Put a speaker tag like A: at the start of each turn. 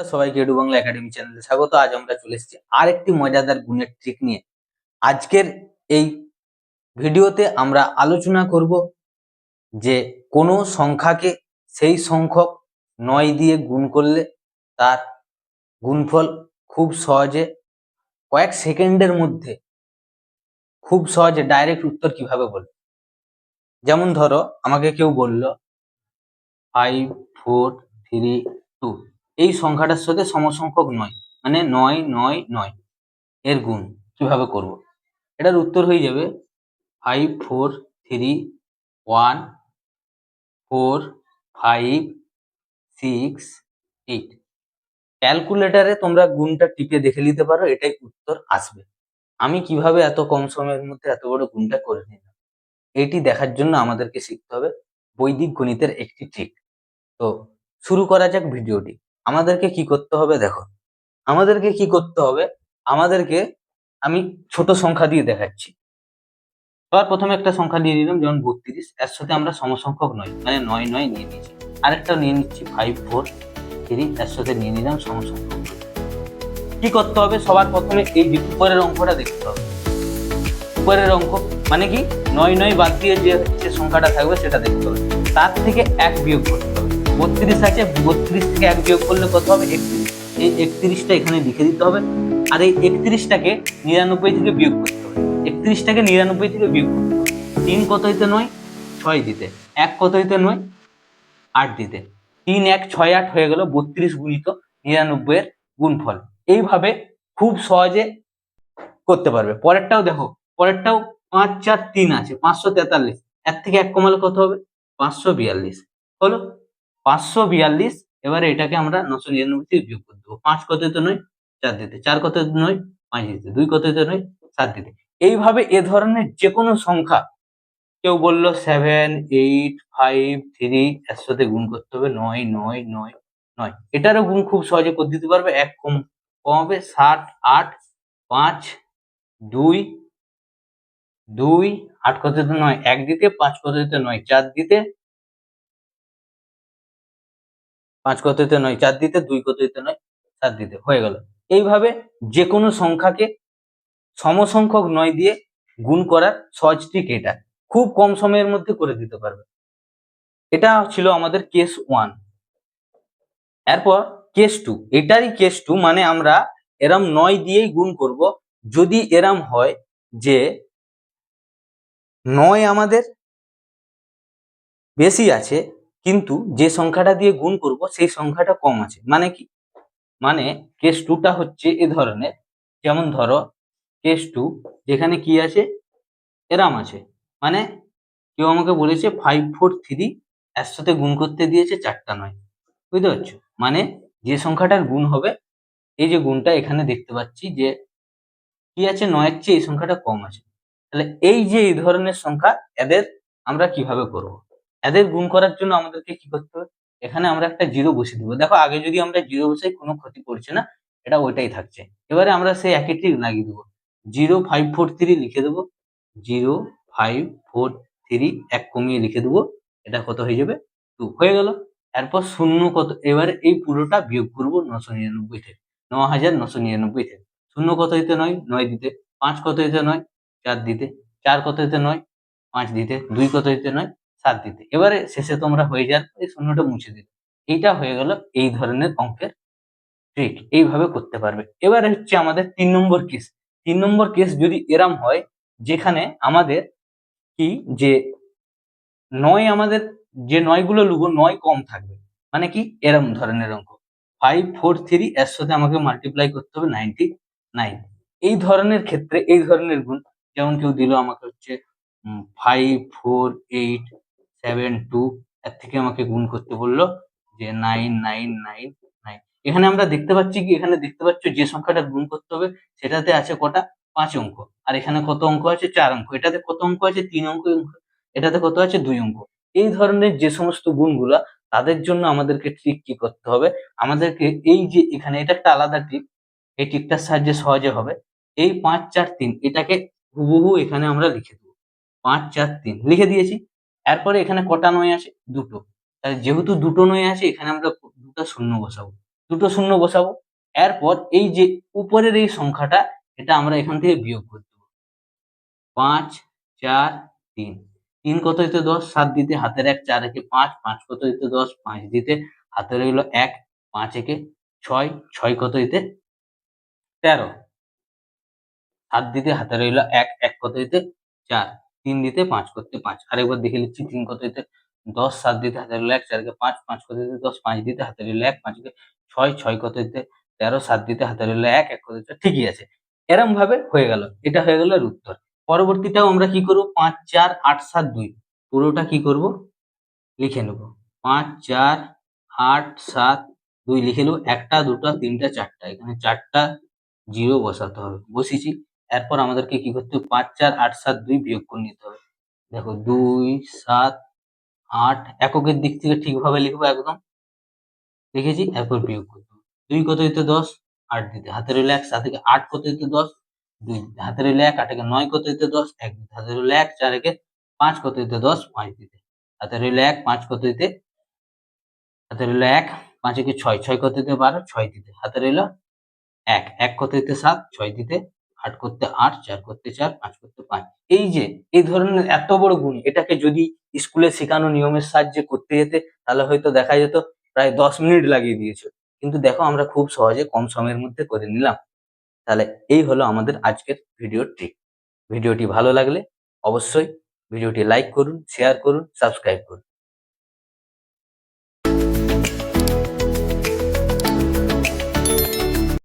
A: বন্ধুরা, সবাইকে edu Bangla academy চ্যানেলে স্বাগত। আজ আমরা চলে এসেছি আরেকটি মজাদার গুণের ট্রিক নিয়ে। আজকের এই ভিডিওতে আমরা আলোচনা করব যে কোনো সংখ্যাকে সেই সংখ্যক নয় দিয়ে গুণ করলে তার গুণফল খুব সহজে কয়েক সেকেন্ডের মধ্যে খুব সহজে ডাইরেক্ট উত্তর কীভাবে বলবে? যেমন ধরো, আমাকে কেউ বলল ফাইভ ফোর থ্রি টু এই সংখ্যাটার সাথে সমসংখ্যক নয় মানে নয় নয় নয়। এর গুণ কীভাবে করব? এটার উত্তর হয়ে যাবে five four three one four five six eight ক্যালকুলেটারে তোমরা গুণটা টিপে দেখে নিতে পারো, এটাই উত্তর আসবে। আমি কীভাবে এত কম সময়ের মধ্যে এত বড় গুণটা করে নিলাম? এটি দেখার জন্য আমাদেরকে শিখতে হবে বৈদিক গণিতের একটি ট্রিক তো শুরু করা যাক ভিডিওটি। আমাদেরকে কি করতে হবে দেখো। আমাদেরকে কি করতে হবে? আমাদেরকে আমি ছোট সংখ্যা দিয়ে দেখাচ্ছি। সবার প্রথমে একটা সংখ্যা নিয়ে নিলাম, যেমন বত্রিশ। এর সাথে আমরা সমসংখ্যক নয় মানে নয় নয় নিয়ে নিয়েছি। আরেকটা নিয়ে নিচ্ছি ফাইভ ফোর থ্রি এর সাথে নিয়ে নিলাম সমসংখ্যক কি করতে হবে? সবার প্রথমে এই উপরের অঙ্কটা দেখতে হবে। উপরের অঙ্ক মানে কি? নয় নয় বাদ দিয়ে যে সংখ্যাটা থাকবে সেটা দেখতে হবে। তার থেকে এক বিয়োগ করতে হবে। বত্রিশ আছে, বত্রিশ থেকে এক বিয়োগ করলে কত হবে? একত্রিশ। এই একত্রিশটা এখানে লিখে দিতে হবে। আর এই একত্রিশটাকে নিরানব্বই থেকে বিয়োগ করতে হবে। একত্রিশটাকে নিরানব্বই থেকে বিয়োগ করতে হবে। তিন কত হইতে নয়? ছয় দিতে। এক কত হইতে নয়? আট দিতে। তিন এক ছয় আট হয়ে গেল বত্রিশ গুণিত নিরানব্বই এর গুণফল। এইভাবে খুব সহজে করতে পারবে। পরেরটাও দেখো, পরেরটাও পাঁচ চার তিন আছে, পাঁচশো তেতাল্লিশ। এর থেকে এক কমালে কত হবে? পাঁচশো বিয়াল্লিশ। হলো পাঁচশো বিয়াল্লিশ, এবারে এটাকে আমরা নশো নিরানব্বই থেকে বিয়োগ করে দেবো। পাঁচ কত নয়? চার দিতে। চার কত নয়? পাঁচ দিতে। দুই কত নয়? সাত দিতে। এইভাবে এ ধরনের যে কোনো সংখ্যা কেউ বলল সেভেন, এইট, ফাইভ, থ্রি এর সাথে গুণ করতে হবে, নয় নয় নয় নয়। এটারও গুণ খুব সহজে করে দিতে পারবে। এক কম কমাবে সাত আট, পাঁচ, দুই দুই, আট কত নয়? এক দিতে, পাঁচ কত নয়? চার দিতে পাঁচ কত দিতে নয়, চার দিতে দুই কত দিতে নয় চার দিতে, হয়ে গেল। এইভাবে যে কোনো সংখ্যাকে সমসংখ্যক নয় দিয়ে গুণ করার সহজ ট্রিক এটা। খুব কম সময়ের মধ্যে করে দিতে পারবে। এটা ছিল আমাদের কেস ওয়ান এরপর কেস টু এটারই কেস টু মানে আমরা এরম নয় দিয়েই গুণ করব। যদি এরম হয় যে নয় আমাদের বেশি আছে কিন্তু যে সংখ্যাটা দিয়ে গুণ করব, সেই সংখ্যাটা কম আছে। মানে কি? মানে কেস টুটা হচ্ছে এ ধরনের। যেমন ধরো কেস টু যেখানে কি আছে? এরাম আছে। মানে কেউ আমাকে বলেছে ফাইভ ফোর থ্রি এর সাথে গুণ করতে দিয়েছে, চারটা নয়। বুঝতে পারছ? মানে যে সংখ্যাটার গুণ হবে, এই যে গুণটা এখানে দেখতে পাচ্ছি যে কি আছে? নয়ের চেয়ে এই সংখ্যাটা কম আছে। তাহলে এই যে এই ধরনের সংখ্যা, এদের আমরা কীভাবে করব? এদের গুণ করার জন্য আমাদেরকে কি করতে হবে? এখানে আমরা একটা জিরো বসে দিব। দেখো, আগে যদি আমরা জিরো বসাই, কোনো ক্ষতি করছে না। এটা ওইটাই থাকছে। এবারে আমরা সেই একই ট্রিক লাগিয়ে দেবো। জিরো ফাইভ ফোর থ্রি লিখে দেবো। জিরো ফাইভ ফোর থ্রি এক কমিয়ে লিখে দেবো। এটা কত হয়ে যাবে? টু। হয়ে গেল। এরপর শূন্য কত? এবারে এই পুরোটা বিয়োগ করব নশো নিরানব্বই থেকে। ন হাজার নশো নিরানব্বই থেকে। শূন্য কত দিতে? নয়। নয় দিতে। পাঁচ কত দিতে? নয়। চার দিতে। চার কত দিতে? নয়। পাঁচ দিতে। দুই কত দিতে? নয়। সাত দিতে এবারে শেষে তোমরা হয়ে যান, এই শূন্যটা মুছে দিতে এইটা হয়ে গেল এই ধরনের অঙ্কের ট্রিক এইভাবে করতে পারবে। এবারে হচ্ছে আমাদের তিন নম্বর কেস তিন নম্বর কেস যদি এরাম হয়, যেখানে আমাদের কি যে নয় আমাদের, যে নয়গুলো লুবো, নয় কম থাকবে। মানে কি? এরম ধরনের অঙ্ক। ফাইভ ফোর থ্রি এর সাথে আমাকে মাল্টিপ্লাই করতে হবে নাইনটি নাইন এই ধরনের ক্ষেত্রে, এই ধরনের গুণ, যেমন কেউ দিল আমাকে হচ্ছে five four eight seven two এর থেকে আমাকে গুণ করতে বলল যে নাইন নাইন নাইন নাইন এখানে আমরা দেখতে পাচ্ছি কি? এখানে দেখতে পাচ্ছ যে সংখ্যাটা গুণ করতে হবে, সেটাতে আছে কটা? পাঁচ অঙ্ক। আর এখানে কত অঙ্ক আছে? চার অঙ্ক। এটাতে কত অঙ্ক আছে? তিন অঙ্ক। এটাতে কত আছে? দুই অঙ্ক। এই ধরনের যে সমস্ত গুণগুলা, তাদের জন্য আমাদেরকে ট্রিক কি করতে হবে? আমাদেরকে এই যে এখানে এটা একটা আলাদা ট্রিক এই ট্রিকটার সাহায্যে সহজে হবে। এই পাঁচ, চার, তিন, এটাকে হুবহু এখানে আমরা লিখে দেবো। পাঁচ, চার, তিন। লিখে দিয়েছি। এরপরে এখানে কটা নয় আছে দুটো। তাহলে যেহেতু দুটো নয় আছে এখানে আমরা দুটো শূন্য বসাবো। দুটো শূন্য বসাবো। এরপর এই যে উপরের এই সংখ্যাটা, এটা আমরা এখান থেকে বিয়োগ করে দেবো। পাঁচ, চার, তিন। তিন কত হইতে? দশ। সাত দিতে হাতের এক, চার একে পাঁচ। পাঁচ কত হইতে? দশ। পাঁচ দিতে হাতে রইল এক, পাঁচ একে ছয়। ছয় কত হইতে? তেরো। সাত দিতে হাতে রইল এক এক কত হইতে? চার। তিন দিতে পাঁচ করতে পাঁচ। আরেকবার দেখে নিচ্ছি, তিন কত হইতে দশ, সাত দিতে হাতে রইল এক চারকে পাঁচ পাঁচ কত দিতে দশ, পাঁচ দিতে হাতে রইল এক পাঁচকে ছয় ছয় কত দিতে তেরো, সাত দিতে হাতে রইল এক এক কত দিতে ঠিকই আছে। এরম ভাবে হয়ে গেল। এটা হয়ে গেল এর উত্তর। পরবর্তীটাও আমরা কি করব? পাঁচ, চার, আট, সাত, দুই। পুরোটা কি করব? লিখে নেব। পাঁচ, চার, আট, সাত, দুই লিখে নেব। একটা, দুটো, তিনটা, চারটা। এখানে চারটা, জিরো বসাতে হবে। বসিয়েছি। এরপর আমাদেরকে কি করতে হবে? পাঁচ, চার, আট, সাত, দুই বিয়োগ করে নিতে হবে। দেখো, দুই, সাত, আট এককের দিক থেকে ঠিকভাবে লিখব একদম। লিখেছি, এরপর বিয়োগ করতে দুই কত দিতে? দশ, আট দিতে। হাতে রইল এক, সাত থেকে আট কত দিতে? দশ, দুই দিতে। হাতে রইল এক আট একে নয় কত দিতে? দশ, এক দিতে। হাতে রইল এক চার একে পাঁচ কত দিতে? দশ, পাঁচ দিতে। হাতে রইল এক, পাঁচ কত দিতে? হাতে রইল এক পাঁচ একে ছয়। ছয় কত দিতে? বারো, ছয় দিতে। হাতে রইল এক। এক কত দিতে? সাত, ছয় দিতে। আট করতে আট, চার করতে চার, পাঁচ করতে পাঁচ। এই যে, এই ধরনের এত বড় গুণ, এটাকে যদি স্কুলে শেখানো নিয়মের সাহায্যে করতে যেতে, তাহলে হয়তো দেখা যেত প্রায় দশ মিনিট লাগিয়ে দিয়েছে। কিন্তু দেখো, আমরা খুব সহজে কম সময়ের মধ্যে করে নিলাম। তাহলে এই হলো আমাদের আজকের ভিডিও ট্রিক। ভিডিওটি ভালো লাগলে অবশ্যই ভিডিওটি লাইক করুন, শেয়ার করুন, সাবস্ক্রাইব করুন।